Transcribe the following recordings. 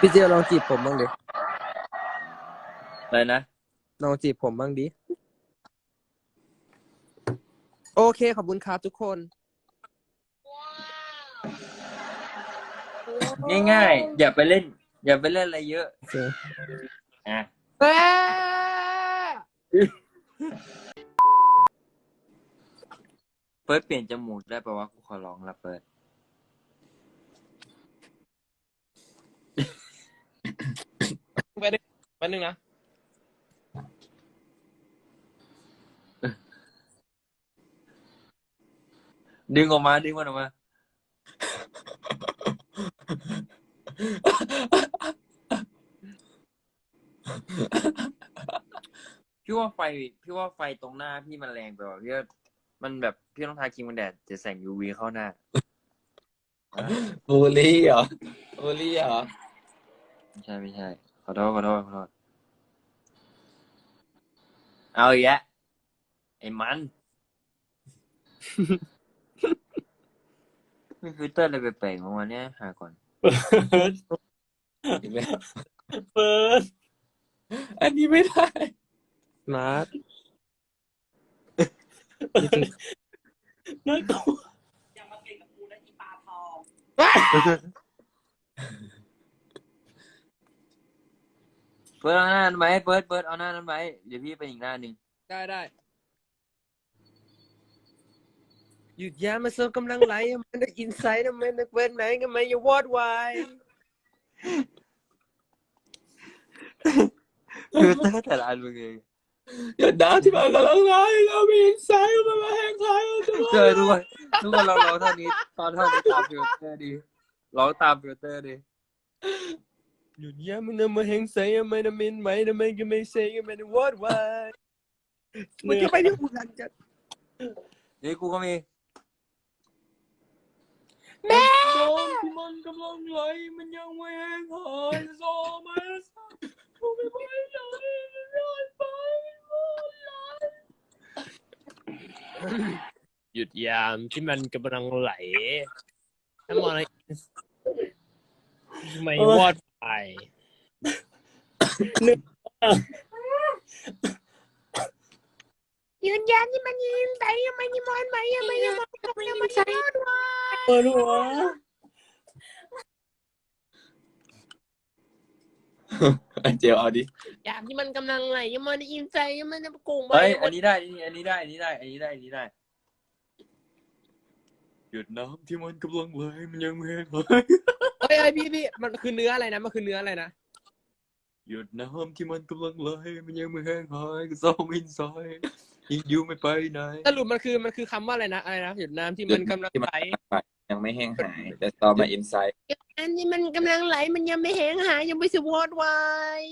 พี่เจียวลองจีบผมบ้างดิ อะไรนะลองจีบผมบ้างดิ โอเค ขอบคุณครับทุกคน ง่ายๆ อย่าไปเล่น อย่าไปเล่นอะไรเยอะโอเค อะแม่เฟิร์สเปลี่ยนจมูกได้ปะวะกูขอร้องละเฟิร์ส ไปดิไปหนึ่งนะ ดึงออกมา ดึงมันออกมา พี่ว่าไฟ พี่ว่าไฟตรงหน้าพี่มันแรงไปว่ะพี่ว่ามันแบบพี่ต้องทาครีมกันแดดจะแสง UV เข้าหน้า บูลลี่เหรอบูลลี่เหรอ ไม่ใช่ไม่ใช่ ขอโทษขอโทษขอโทษ เอาอีกแล้วไอ้มันมีฟิลเตอร์อะไรแปลกๆของมันเนี่ยหาก่อนอีกแล้วเฟิร์สอันนี้ไม่ได้มาร์ทน่ากลัว อย่ามาเก่งกับกูนะอีปลาทอง เฟิร์สเอาหน้านั้นไว้เฟิร์สเฟิร์สเอาหน้านั้นไว้เดี๋ยวพี่ไปอีกหน้าหนึ่งได้ได้หยุดยามาเสริมกำลังไหลมันได้อินไซด์มันได้เว้นไหนก็ไม่อย่าวอดวายฟิลเตอร์แต่ละอันมึงเองอย่าด่าที่มันกำลังไล่เรามีอินไซด์มันมาแหงใครทุกคเจอนทุกคนทุกคนเราร้องเท่านี้ ตอนเท่านี้ตามฟิลเตอร์ดีร้องตามฟิลเตอร์ดี หยุดยามันมาแหงใส่มันได้มินไหมได้ไม่ก็ไม่ใช่ก็ไม่ได้วอดวายมันจะไปที่อุลันกันเดี๋ยวกูก็มีแม่ที่มันกำลังไหลมันยังไม่แห้งหายโซมาสกูไม่ไหวเลยรอดไปหมดเลยหยุดยามที่มันกำลังไหลถ้ามองอะไรไม่วอด ไปยืนยันที่มันยืนแต่ยังไม่ยมอนไหมยังไม่ยมอนยังไม่ยมอนว่าเปิดหัวเจียวเอาดิยามที่มันกำลังไหลยังมันอินใจยังมันกลุ่มเฮ้ยอันนี้ได้อันนี้ได้อันนี้ได้อันนี้ได้อันนี้ได้หยุดน้ำที่มันกำลังไหลมันยังไม่แห้งหาย อ้ยเอ้ยพี่พี่มันคือเนื้ออะไรนะมันคือเนื้ออะไรนะหยุดน้ำที่มันกำลังไหลมันยังไม่แห้งหายก็ซ้อมอินไซด์ยังอยู่ไม่ไปไหนสรุปมันคือมันคือคำว่าอะไรนะอะไรนะหยุดน้ำที่มันกำลังไหลยังไม่แห้งหายแต่ต่อมาอินไซด์อันที่มันกำลังไหลมันยังไม่แห้งหายยังไม่สวอดวาย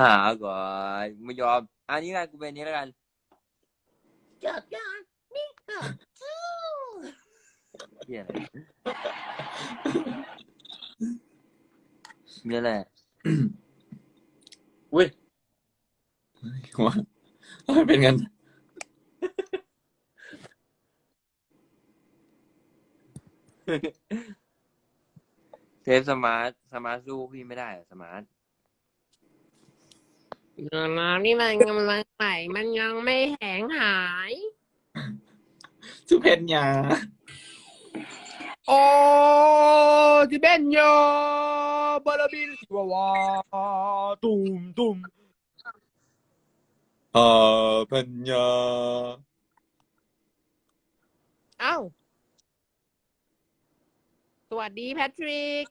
หาก่อนไม่ยอมอันนี้กันกูเป็นอันนี้แล้วกันจบยังนี่ค่ะ จู้เฮียอะไรเนี่ยแหละอุ้ยว่ามันเป็นกันเทปสมาร์ทสมาร์ทสู้พี่ไม่ได้อะสมาร์ทน้ำที่มันกำลังไหลมันยังไม่แห้งหาย สุเพนยาโอ้ที่เบนโยบา ราบิลสิวาวาตุมตุมเอ่อเพนยาเอ้าสวัสดีแพทริก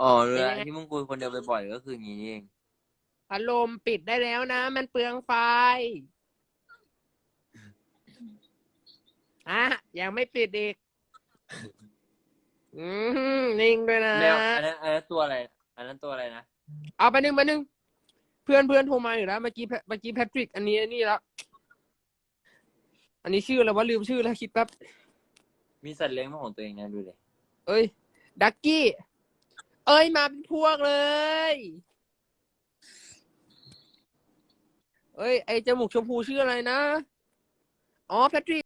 อ๋อเรือเป็นไงที่มึงคุยคนเดียวบ่อยๆก็คืออย่างนี้นี่เอง พัดลมปิดได้แล้วนะ มันเปลืองไฟ อะยังไม่ปิดอีก อืมนิ่งด้วยนะ แมวอันนั้นอันนั้นตัวอะไร อันนั้นตัวอะไรนะ เอาไปหนึ่งไปหนึ่งเพื่อนเพื่อนโทรมาอยู่แล้วเมื่อกี้แพเมื่อกี้แพทริก อันนี้อันนี้แล้ว อันนี้ชื่ออะไรวะลืมชื่อแล้วคิดแป๊บ มีสัตว์เลี้ยงเป็นของตัวเองนะดูเลยเอ้ย ดักกี้ เอ้ยมาเป็นพวกเลย เอ้ย ไอจมูกชมพูชื่ออะไรนะ อ๋อแพทริก